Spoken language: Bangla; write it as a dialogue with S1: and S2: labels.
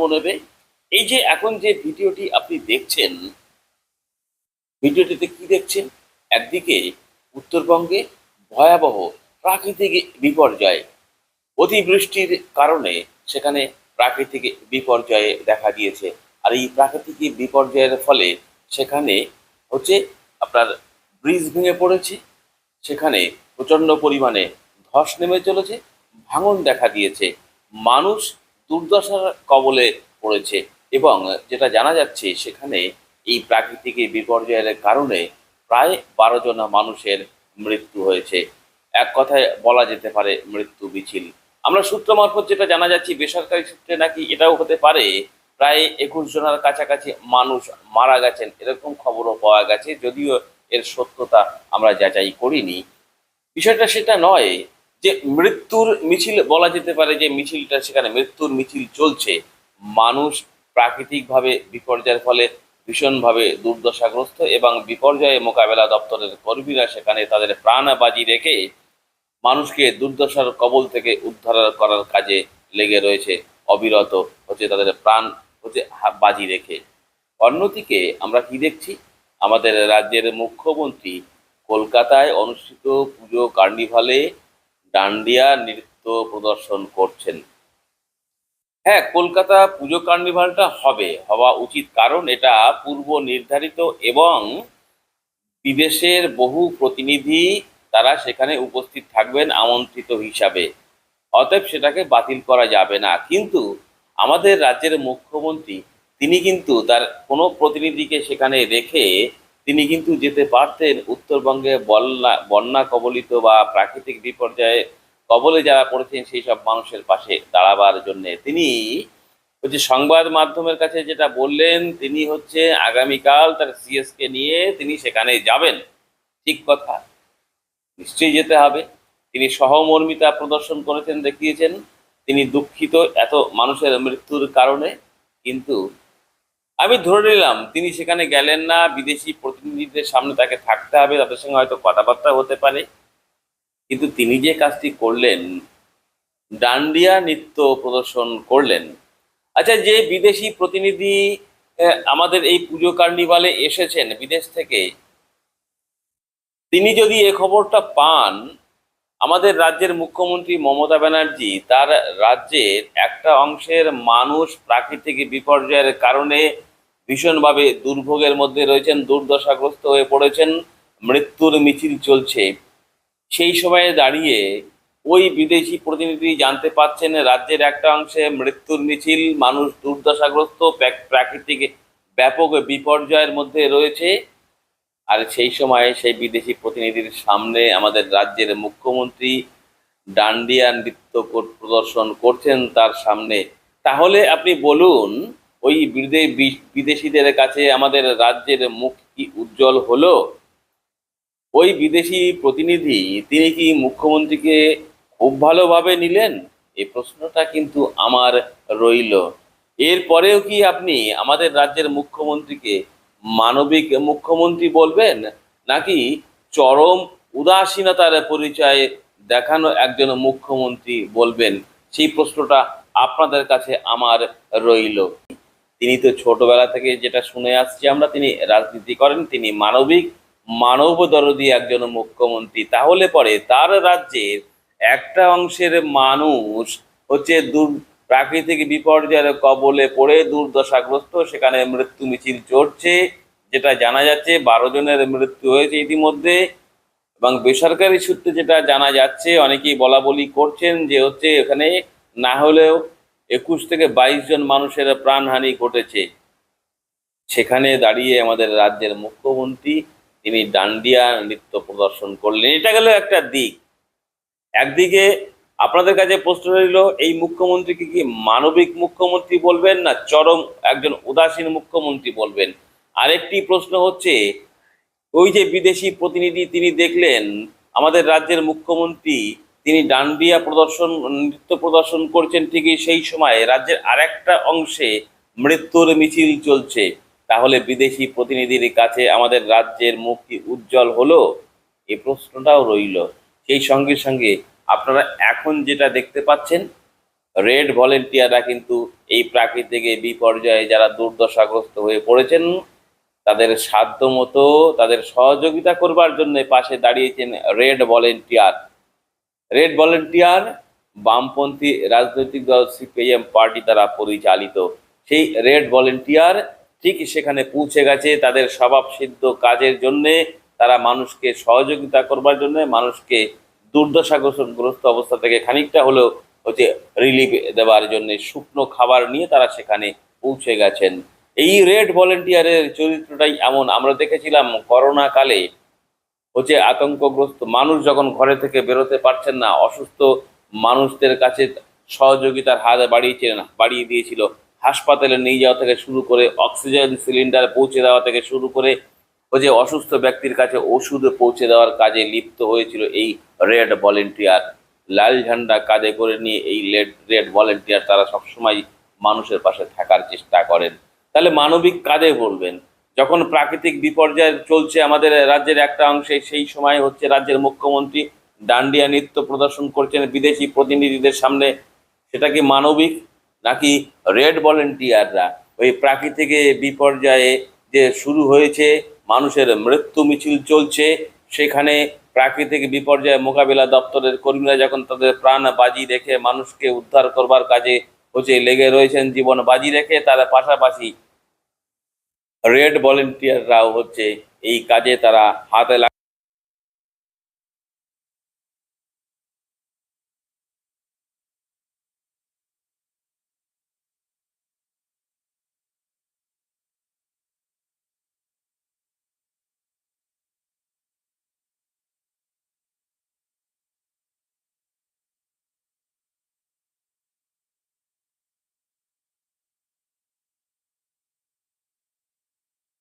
S1: নেবে এই যে এখন যে ভিডিওটি আপনি দেখছেন, ভিডিওটিতে কি দেখছেন? একদিকে উত্তরবঙ্গে ভয়াবহ প্রাকৃতিক বিপর্যয়, অতিবৃষ্টির কারণে সেখানে প্রাকৃতিক বিপর্যয়ে দেখা দিয়েছে। আর এই প্রাকৃতিক বিপর্যয়ের ফলে সেখানে হচ্ছে আপনার ব্রিজ ভেঙে পড়েছে, সেখানে প্রচণ্ড পরিমাণে ধস নেমে চলেছে, ভাঙন দেখা দিয়েছে। মানুষ দুর্দশার কবলে পড়েছে এবং যেটা জানা যাচ্ছে সেখানে এই প্রাকৃতিক বিপর্যয়ের কারণে প্রায় বারো জন মানুষের মৃত্যু হয়েছে। এক কথায় বলা যেতে পারে মৃত্যু মিছিল। আমরা সূত্র মারফত যেটা জানা যাচ্ছে, বেসরকারি সূত্রে নাকি এটাও হতে পারে, প্রায় একুশ জনের কাছাকাছি মানুষ মারা গেছেন, এরকম খবরও পাওয়া গেছে, যদিও এর সত্যতা আমরা যাচাই করিনি। বিষয়টা সেটা নয় যে মৃত্যুর মিছিল, বলা যেতে পারে যে মিছিলটা সেখানে মৃত্যুর মিছিল চলছে। মানুষ প্রাকৃতিকভাবে বিপর্যয়ের ফলে ভীষণভাবে দুর্দশাগ্রস্ত এবং বিপর্যয়ে মোকাবেলা দপ্তরের কর্মীরা সেখানে তাদের প্রাণ বাজি রেখে মানুষকে দুর্দশার কবল থেকে উদ্ধার করার কাজে লেগে রয়েছে। অবিরত হচ্ছে তাদের প্রাণ হচ্ছে বাজি রেখে। অন্যদিকে আমরা কি দেখছি? আমাদের রাজ্যের মুখ্যমন্ত্রী কলকাতায় অনুষ্ঠিত পুজো কার্নিভালে ডান্ডিয়া নৃত্য প্রদর্শন করছেন। হ্যাঁ কলকাতা পুজো কার্নিভালটা হবে, হওয়া উচিত। কারণ এটা পূর্ব নির্ধারিত এবং বিদেশের বহু প্রতিনিধি তারা সেখানে উপস্থিত থাকবেন আমন্ত্রিত হিসাবে। অতএব সেটাকে বাতিল করা যাবে না। কিন্তু আমাদের রাজ্যের মুখ্যমন্ত্রী, তিনি কিন্তু তার কোনো প্রতিনিধিকে সেখানে রেখে তিনি কিন্তু যেতে পারতেন উত্তরবঙ্গে বন্যা বন্যা কবলিত বা প্রাকৃতিক বিপর্যয়ে কবলে যারা পড়েছেন সেই সব মানুষের পাশে দাঁড়াবার জন্যে। তিনি হচ্ছে সংবাদ মাধ্যমের কাছে যেটা বললেন, তিনি হচ্ছে আগামীকাল তার সিএসকে নিয়ে তিনি সেখানে যাবেন। ঠিক কথা। নিশ্চয়ই যেতে হবে। তিনি সহমর্মিতা প্রদর্শন করেছেন, দেখিয়েছেন। তিনি দুঃখিত এত মানুষের মৃত্যুর কারণে। কিন্তু আমি ধরে নিলাম, তিনি সেখানে গেলেন না, বিদেশি প্রতিনিধিদের সামনে তাকে থাকতে হবে, তাদের সঙ্গে হয়তো কথাবার্তা হতে পারে। কিন্তু তিনি যে কাজটি করলেন, ডান্ডিয়া নৃত্য প্রদর্শন করলেন। আচ্ছা যে বিদেশি প্রতিনিধি আমাদের এই পুজো কার্নিভালে এসেছেন বিদেশ থেকে, তিনি যদি এ খবরটা পান আমাদের রাজ্যের মুখ্যমন্ত্রী মমতা ব্যানার্জি তার রাজ্যের একটা অংশের মানুষ প্রাকৃতিক বিপর্যয়ের কারণে ভীষণভাবে দুর্ভোগের মধ্যে রয়েছেন, দুর্দশাগ্রস্ত হয়ে পড়েছেন, মৃত্যুর মিছিল চলছে। সেই সময়ে দাঁড়িয়ে ওই বিদেশি প্রতিনিধি জানতে পাচ্ছেন রাজ্যের একটা অংশে মৃত্যুর মিছিল, মানুষ দুর্দশাগ্রস্ত প্রাকৃতিক ব্যাপক বিপর্যয়ের মধ্যে রয়েছে। আর সেই সময় সেই বিদেশি প্রতিনিধির সামনে আমাদের রাজ্যের মুখ্যমন্ত্রী ডান্ডিয়া নৃত্য প্রদর্শন করছেন তার সামনে। তাহলে আপনি বলুন, ওই বিদেশিদের কাছে আমাদের রাজ্যের মুখ কি উজ্জ্বল হলো? ওই বিদেশি প্রতিনিধি, তিনি কি মুখ্যমন্ত্রীকে খুব ভালোভাবে নিলেন? এই প্রশ্নটা কিন্তু আমার রইল। এরপরেও কি আপনি আমাদের রাজ্যের মুখ্যমন্ত্রীকে মানবিক মুখ্যমন্ত্রী বলবেন নাকি চরম উদাসীনতার পরিচয় দেখানো একজন মুখ্যমন্ত্রী বলবেন? সেই প্রশ্নটা আপনাদের কাছে আমার রইল। তিনি তো ছোটবেলা থেকে যেটা শুনে আসছি আমরা, তিনি রাজনীতি করেন, তিনি মানবিক মানব দরদি একজন মুখ্যমন্ত্রী। তাহলে পরে তার রাজ্যের একটা অংশের মানুষ হচ্ছে প্রাকৃতিক বিপর্যয়ের কবলে পড়ে দুর্দশাগ্রস্ত, সেখানে মৃত্যু মিছিল চড়ছে, যেটা জানা যাচ্ছে বারো জনের মৃত্যু হয়েছে ইতিমধ্যে। এবং বেসরকারি সূত্রে যেটা জানা যাচ্ছে, অনেকেই বলা বলি করছেন যে হচ্ছে এখানে না হলেও একুশ থেকে বাইশ জন মানুষের প্রাণহানি ঘটেছে। সেখানে দাঁড়িয়ে আমাদের রাজ্যের মুখ্যমন্ত্রী, তিনি ডান্ডিয়া নৃত্য প্রদর্শন করলেন। এটা গেল একটা দিক। একদিকে আপনাদের কাছে প্রশ্ন রইল, এই মুখ্যমন্ত্রীকে কি মানবিক মুখ্যমন্ত্রী বলবেন না চরম একজন উদাসীন মুখ্যমন্ত্রী বলবেন? আরেকটি প্রশ্ন হচ্ছে, ওই যে বিদেশি প্রতিনিধি তিনি দেখলেন, আমাদের রাজ্যের মুখ্যমন্ত্রী তিনি ডান্ডিয়া প্রদর্শন, নৃত্য প্রদর্শন করছেন ঠিকই সেই সময়, রাজ্যের আরেকটা অংশে মৃত্যুর মিছিল চলছে। তাহলে বিদেশি প্রতিনিধির কাছে আমাদের রাজ্যের কি উজ্জ্বল হলো? এই প্রশ্নটাও রইল। সেই সঙ্গে সঙ্গে আপনারা এখন যেটা দেখতে পাচ্ছেন, রেড ভলেন্টিয়াররা কিন্তু এই প্রাকৃতিক এই বিপর্যয়ে যারা দুর্দশাগ্রস্ত হয়ে পড়েছেন, তাদের সাধ্য মতো তাদের সহযোগিতা করবার জন্য পাশে দাঁড়িয়েছেন রেড ভলেন্টিয়ার। রেড ভলেন্টিয়ার বামপন্থী রাজনৈতিক দল সিপিআইএম পার্টি দ্বারা পরিচালিত। সেই রেড ভলেন্টিয়ার ঠিক সেখানে পৌঁছে গেছে, তাদের স্বভাবসিদ্ধ কাজের জন্যে, তারা মানুষকে সহযোগিতা করবার জন্য, মানুষকে দুর্দশাগ্রস্ত অবস্থা থেকে খানিকটা হলেও হচ্ছে রিলিফ দেওয়ার জন্য শুকনো খাবার নিয়ে তারা সেখানে পৌঁছে গেছেন। এই রেড ভলেন্টিয়ারের চরিত্রটাই এমন। আমরা দেখেছিলাম করোনা কালে হচ্ছে আতঙ্কগ্রস্ত মানুষ যখন ঘরে থেকে বেরোতে পারছেন না, অসুস্থ মানুষদের কাছে সহযোগিতার হাত বাড়িয়েছিলেন বাড়িয়ে দিয়েছিল। হাসপাতালে নিয়ে যাওয়া থেকে শুরু করে অক্সিজেন সিলিন্ডার পৌঁছে দেওয়া থেকে শুরু করে হচ্ছে অসুস্থ ব্যক্তির কাছে ওষুধ পৌঁছে দেওয়ার কাজে লিপ্ত হয়েছিল এই রেড ভলেন্টিয়ার। লাল ঝান্ডা কাজে করে নিয়ে এই রেড রেড ভলেন্টিয়ার তারা সবসময় মানুষের পাশে থাকার চেষ্টা করেন। তাহলে মানবিক কাজে বলবেন, যখন প্রাকৃতিক বিপর্যয় চলছে আমাদের রাজ্যের একটা অংশে, সেই সময় হচ্ছে রাজ্যের মুখ্যমন্ত্রী ডান্ডিয়া নৃত্য প্রদর্শন করছেন বিদেশি প্রতিনিধিদের সামনে। সেটা কি মানবিক নাকি রেড ভলেন্টিয়াররা? ওই প্রাকৃতিক বিপর্যয়ে যে শুরু হয়েছে মানুষের মৃত্যু মিছিল চলছে। সেখানে প্রাকৃতিক বিপর্যয় মোকাবিলা দপ্তরের কর্মীরা যখন তাদের প্রাণ বাজি রেখে মানুষকে উদ্ধার করবার কাজে হচ্ছে লেগে রয়েছেন, জীবন বাজি রেখে, তার পাশাপাশি রেড ভলেন্টিয়াররাও হচ্ছে এই কাজে তারা হাতে